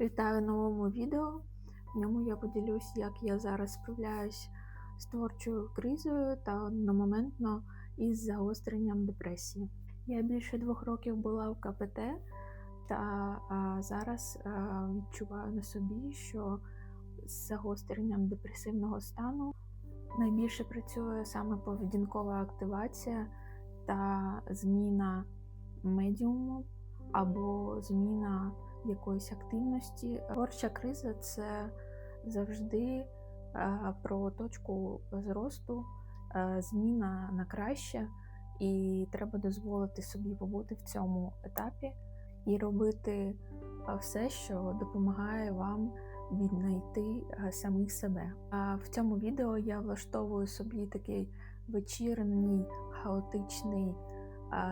Вітаю новому відео. В ньому я поділюсь, як я зараз справляюсь з творчою кризою та одномоментно із загостренням депресії. Я більше двох років була в КПТ, та а, зараз а, відчуваю на собі, що з загостренням депресивного стану найбільше працює саме поведінкова активація та зміна медіуму або зміна якоїсь активності. Творча криза це завжди е, про точку зросту, е, зміна на краще, і треба дозволити собі побути в цьому етапі і робити е, все, що допомагає вам віднайти самих себе. А в цьому відео я влаштовую собі такий вечірній хаотичний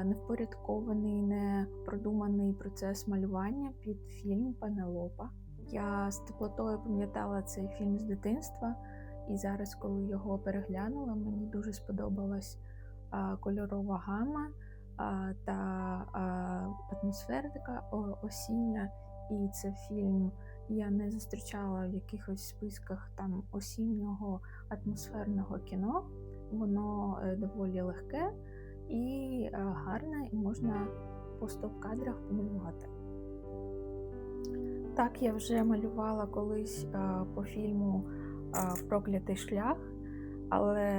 невпорядкований, непродуманий процес малювання під фільм Пенелопа. Я з теплотою пам'ятала цей фільм з дитинства, і зараз, коли його переглянула, мені дуже сподобалась кольорова гама та атмосфера така осіння. І це фільм я не зустрічала в якихось списках там осіннього атмосферного кіно. Воно е, доволі легке і е, гарна, і можна по стоп-кадрах помалювати. Так, я вже малювала колись е, по фільму е, Проклятий шлях, але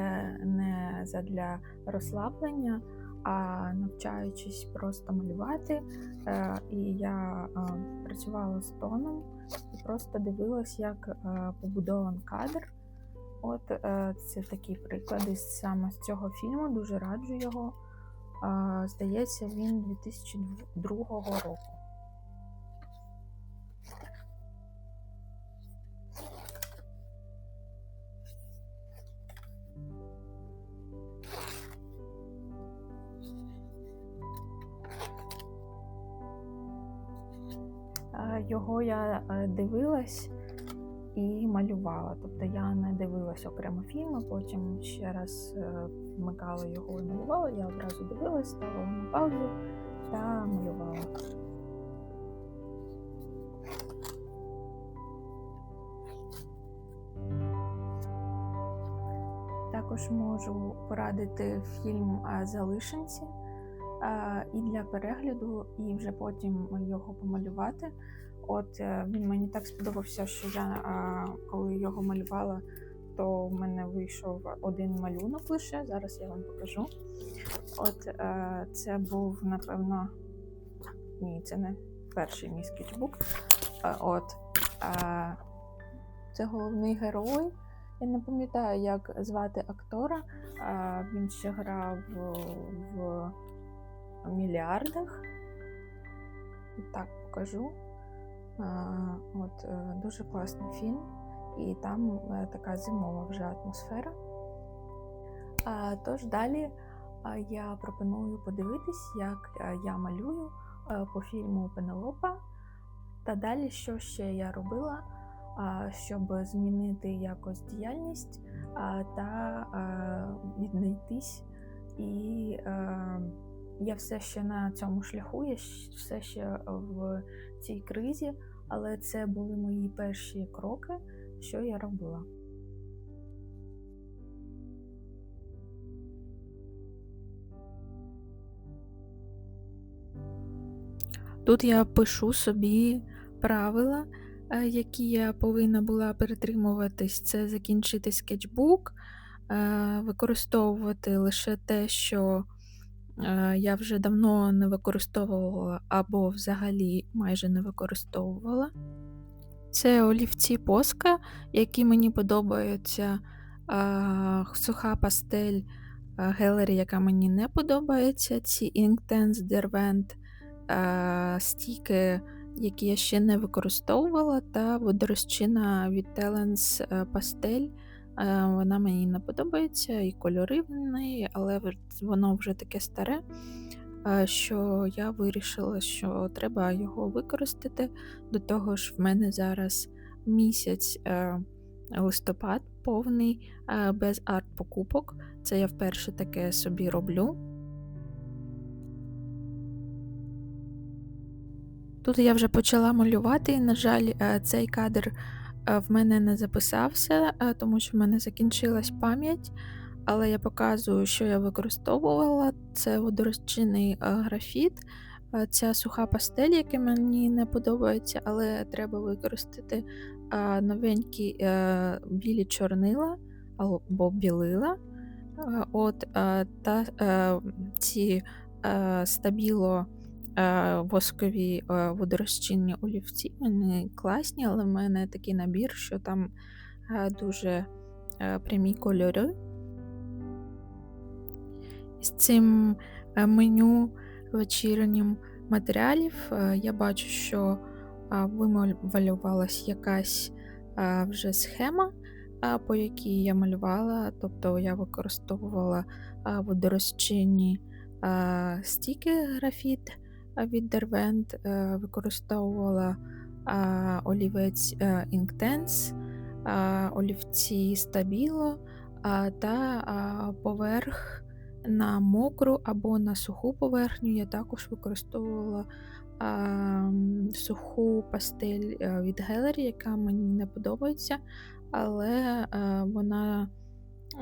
не задля розслаблення, а навчаючись просто малювати. І я працювала з тоном і просто дивилась, як побудований кадр. От е, це такі приклади саме з цього фільму, дуже раджу його. Здається, він 2002 року. Його я е, дивилась і малювала. Тобто я не дивилася окремо фільми, потім ще раз е, вмикала його і малювала. Я одразу дивилась, ставила на паузу та малювала. Також можу порадити фільм Залишенці і для перегляду, і вже потім його помалювати. От е, він мені так сподобався, що я коли його малювала, то в мене вийшов один малюнок лише. Зараз я вам покажу. От е, це був, напевно, ні, це не перший мій скетчбук. От це головний герой. Я не пам'ятаю, як звати актора. Він ще грав в мільярдах. Так, покажу. От е, Дуже класний фільм, і там е, така зимова вже атмосфера. Тож далі я пропоную подивитись, як е, я малюю по фільму Пенелопа. Та далі, що ще я робила, щоб змінити якось діяльність та віднайтись. І я все ще на цьому шляху, я все ще в цій кризі, але це були мої перші кроки, що я робила. Тут я пишу собі правила, е, які я повинна була перетримуватись, це закінчити скетчбук, е, використовувати лише те, що Е, я вже давно не використовувала або взагалі майже не використовувала. Це олівці поска, які мені подобаються. Суха пастель Гелері, яка мені не подобається. Ці Inktense Derwent стіки, які я ще не використовувала, та водорозчина від Talents Е, вона мені не подобається, і кольори в неї, але воно вже таке старе, е, що я вирішила, що треба його використати. До того ж, в мене зараз місяць е, листопад повний, без арт-покупок. Це я вперше таке собі роблю. Тут я вже почала малювати, і, на жаль, е, цей кадр е, в мене не записався, е, тому що в мене закінчилась пам'ять. Але я показую, що я використовувала. Це водорозчинний графіт, ця суха пастель, яка мені не подобається, але треба використати новенькі білі чорнила або білила. От, Та ці стабіло воскові водорозчинні олівці. Вони класні, але в мене такий набір, що там дуже прямі кольори. З цим меню вечірнім матеріалів я бачу, що вималювалась якась вже схема, по якій я малювала, тобто я використовувала водорозчинні стіки графіт від Derwent, е, використовувала олівець е, Inktense, олівці Stabilo та поверх на мокру або на суху поверхню я також використовувала суху пастель е, від Gallery, яка мені не подобається, але вона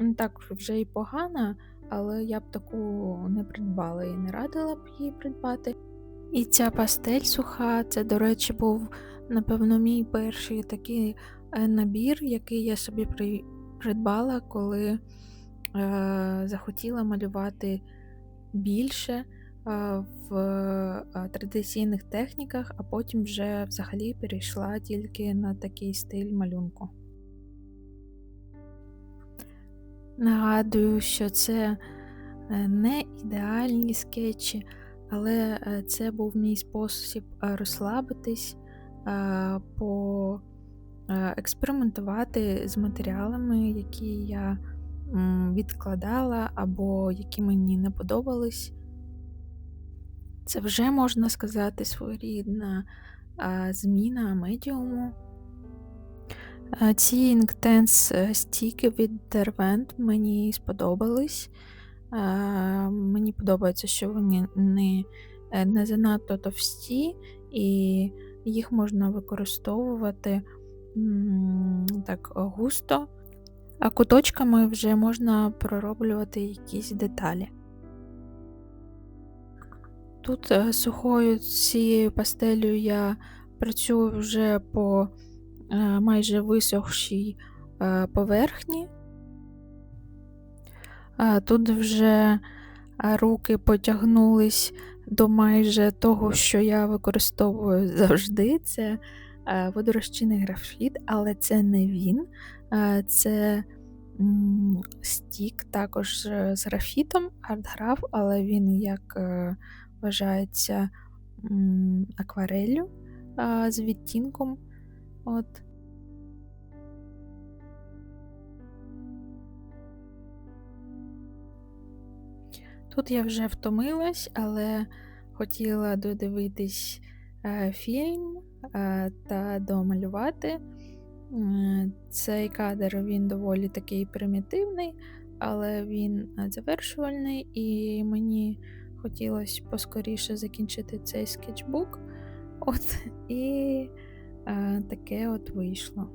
не так вже і погана, але я б таку не придбала і не радила б її придбати. І ця пастель суха, це, до речі, був, напевно, мій перший такий е, набір, який я собі придбала, коли е, захотіла малювати більше е, в е, традиційних техніках, а потім вже взагалі перейшла тільки на такий стиль малюнку. Нагадую, що це е, не ідеальні скетчі, але е, це був мій спосіб е, розслабитись, поекспериментувати з матеріалами, які я відкладала або які мені не подобались. Це вже можна сказати своєрідна зміна медіуму. Ці Inktense стіки від Derwent мені сподобались. Мені подобається, що вони не е, не занадто товсті, і їх можна використовувати так густо, а куточками вже можна пророблювати якісь деталі. Тут е, сухою цією пастелю я працюю вже по Е, майже висохшій поверхні. Тут вже руки потягнулись до майже того, що я використовую завжди. Це е, водорозчинний графіт, але це не він, це стік також з графітом, артграф, але він, як вважається, аквареллю з відтінком. От. Тут я вже втомилась, але хотіла додивитись е, фільм е, та домалювати. Цей кадр він доволі такий примітивний, але він завершувальний, і мені хотілося поскоріше закінчити цей скетчбук. От, І е, таке от вийшло.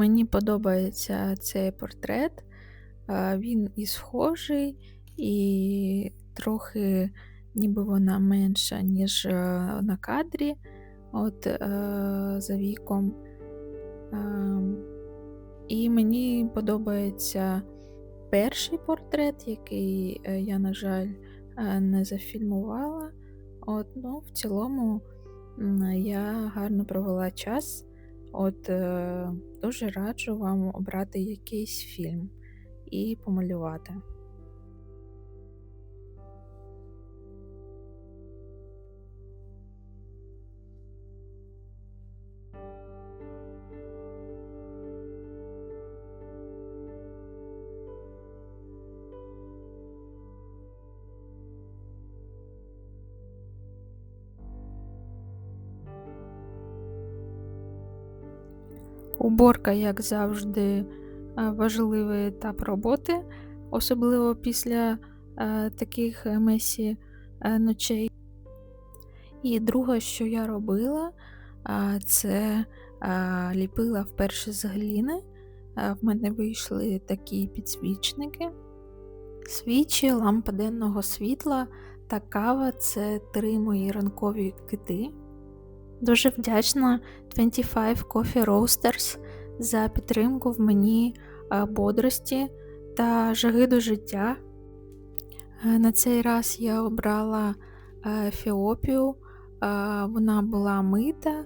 Мені подобається цей портрет, він і схожий, і трохи ніби вона менша, ніж е, на кадрі, от е, за віком. Ем, і мені подобається перший портрет, який е, я, на жаль, не зафільмувала. От, ну, В цілому я гарно провела час. От е, дуже раджу вам обрати якийсь фільм і помалювати. Уборка, як завжди, е, важливий етап роботи, особливо після е, таких месі е, ночей. І друге, що я робила, це ліпила вперше з гліни. В мене вийшли такі підсвічники. Свічі, лампа денного світла та кава це три мої ранкові кити. Дуже вдячна 25 Coffee Roasters за підтримку в мені бодрості та жаги до життя. На цей раз я обрала Ефіопію, вона була мита.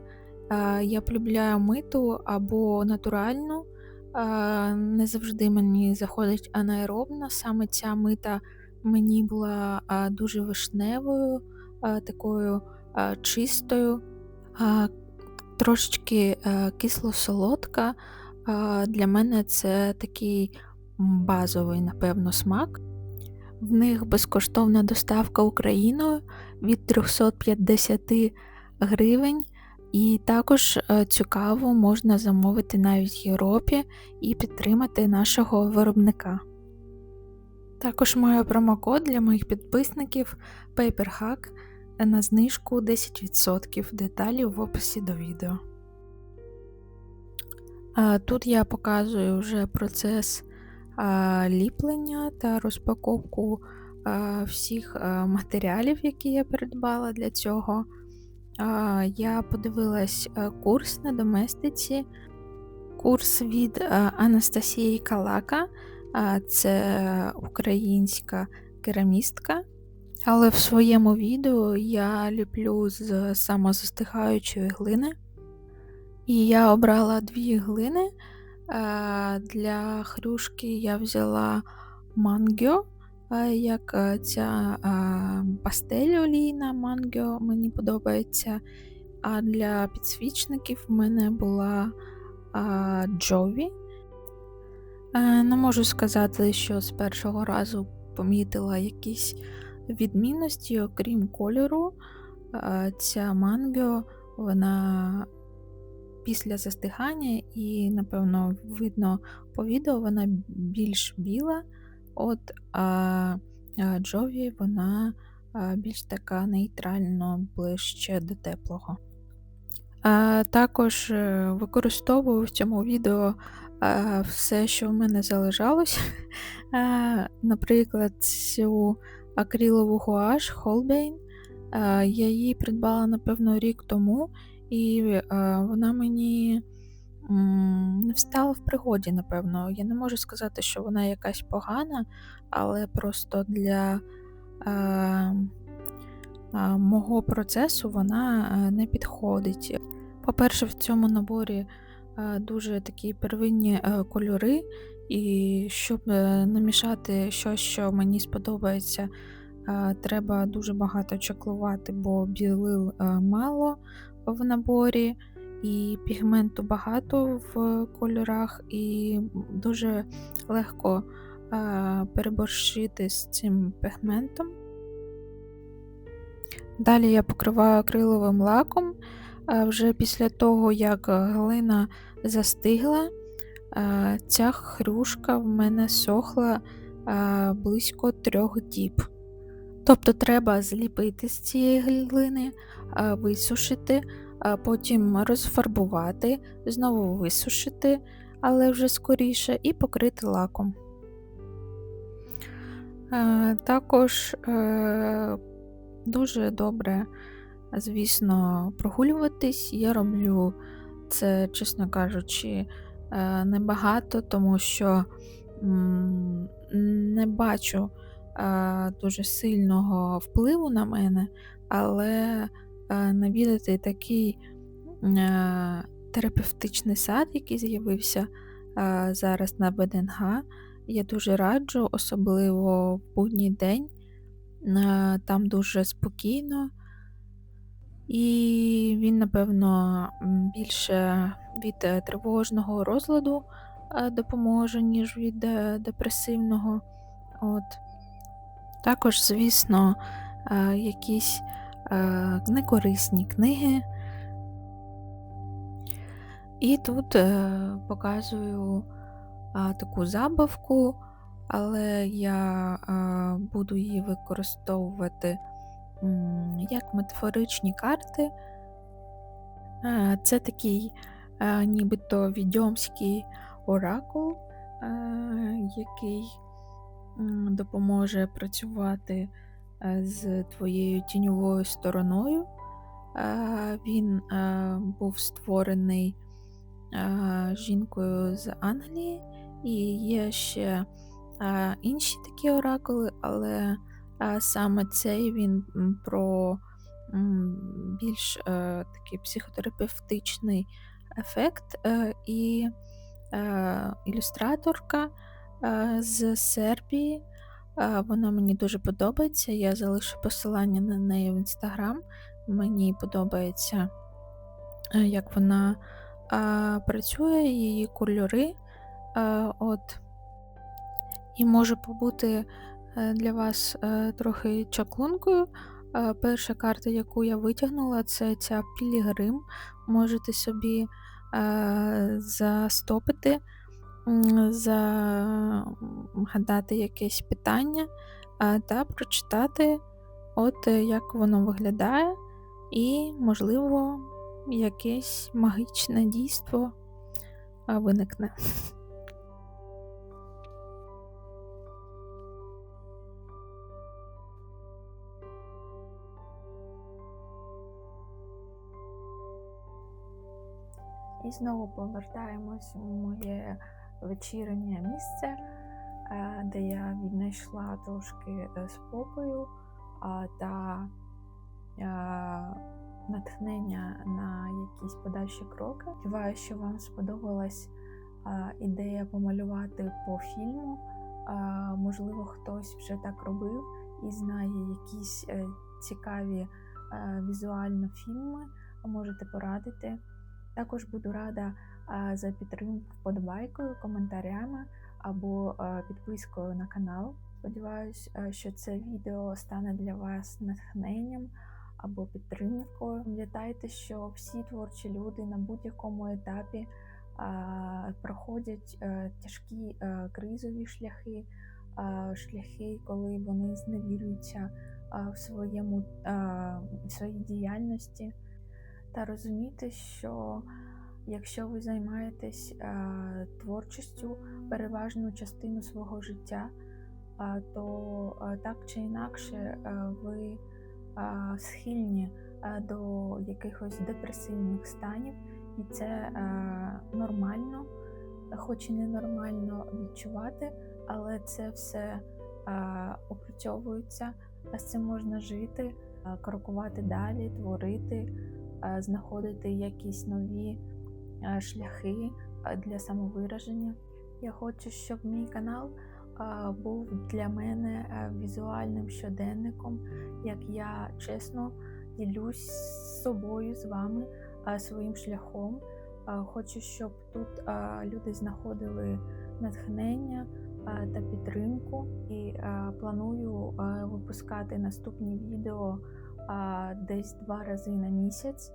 Я полюбляю миту або натуральну. Не завжди мені заходить анаеробна. Саме ця мита мені була дуже вишневою, такою чистою, трошечки е, кисло-солодка. Для мене це такий базовий, напевно, смак. В них безкоштовна доставка Україною від 350 гривень. І також е, цю каву можна замовити навіть в Європі і підтримати нашого виробника. Також маю промокод для моїх підписників PaperHack на знижку 10% деталі в описі до відео. Тут я показую вже процес ліплення та розпаковку всіх матеріалів, які я придбала для цього. Я подивилась курс на доместиці, курс від Анастасії Калака, це українська керамістка. Але в своєму відео я ліплю з самозастигаючої глини. І я обрала дві глини. Для хрюшки я взяла мангьо, як ця пастель олійна мангьо мені подобається. А для підсвічників в мене була Джові. Не можу сказати, що з першого разу помітила якісь відмінності, окрім кольору, ця манго, вона після застигання, і, напевно, видно по відео, вона більш біла, от, а Джові вона більш така нейтрально ближче до теплого. Також е, використовую в цьому відео все, що в мене залишалось. Наприклад, цю акрилову гуаш Холбейн. Я її придбала, напевно, рік тому, і вона мені не встала в пригоді, напевно. Я не можу сказати, що вона якась погана, але просто для мого процесу вона не підходить. По-перше, в цьому наборі дуже такі первинні кольори, і щоб е, намішати щось, що мені сподобається, треба дуже багато чаклувати, бо білил е, мало в наборі, і пігменту багато в кольорах, і дуже легко переборщити з цим пігментом. Далі я покриваю акриловим лаком. Вже після того, як глина застигла, Ця хрюшка в мене сохла близько трьох діб. Тобто треба зліпити з цієї глини, висушити, потім розфарбувати, знову висушити, але вже скоріше, і покрити лаком. Також е, дуже добре, звісно, прогулюватись. Я роблю це, чесно кажучи, небагато, тому що не бачу е, дуже сильного впливу на мене, але е, навідати такий терапевтичний сад, який з'явився зараз на ВДНГ, я дуже раджу, особливо в будній день. Там дуже спокійно, і він, напевно, більше від е, тривожного розладу е, допоможе, ніж від е, депресивного. От. Також, звісно, якісь некорисні книги. І тут показую таку забавку, але я буду її використовувати як метафоричні карти. Це такий нібито відьомський оракул, який допоможе працювати е, з твоєю тіньовою стороною. Він е, був створений жінкою з Англії, і є ще інші такі оракули, але е, саме цей він про більш е, такий психотерапевтичний ефект. Е, і е, ілюстраторка з Сербії. Вона мені дуже подобається. Я залишу посилання на неї в інстаграм. Мені подобається, як вона працює, її кольори. От. І може побути для вас е, трохи чаклункою. Е, Перша карта, яку я витягнула, це ця Пілігрим. Можете собі е, застопити, загадати якесь питання е, та прочитати, от е, як воно виглядає, і, можливо, якесь магічне дійство е, виникне. І знову повертаємось у моє вечірнє місце, е, де я віднайшла трошки е, спокою та е, натхнення на якісь подальші кроки. Сподіваюся, що вам сподобалась ідея помалювати по фільму. Можливо, хтось вже так робив і знає якісь цікаві візуально фільми, можете порадити. Також буду рада за підтримку вподобайкою, коментарями або підпискою на канал. Сподіваюсь, що це відео стане для вас натхненням або підтримкою. Пам'ятайте, що всі творчі люди на будь-якому етапі проходять тяжкі кризові шляхи, шляхи, коли вони зневірюються в своєму в своїй діяльності та розуміти, що якщо ви займаєтесь е, творчістю переважну частину свого життя, е, то е, так чи інакше ви схильні до якихось депресивних станів, і це нормально, хоч і не нормально відчувати, але це все опрацьовується, з цим можна жити, крокувати далі, творити знаходити якісь нові е, шляхи е, для самовираження. Я хочу, щоб мій канал е, був для мене е, візуальним щоденником, як я чесно ділюсь з собою, з вами е, своїм шляхом. Е, Хочу, щоб тут е, люди знаходили натхнення е, та підтримку, і е, планую е, випускати наступні відео десь два рази на місяць.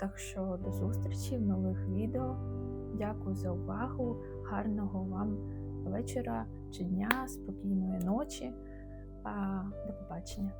Так що до зустрічі в нових відео. Дякую за увагу. Гарного вам вечора чи дня, спокійної ночі. До побачення.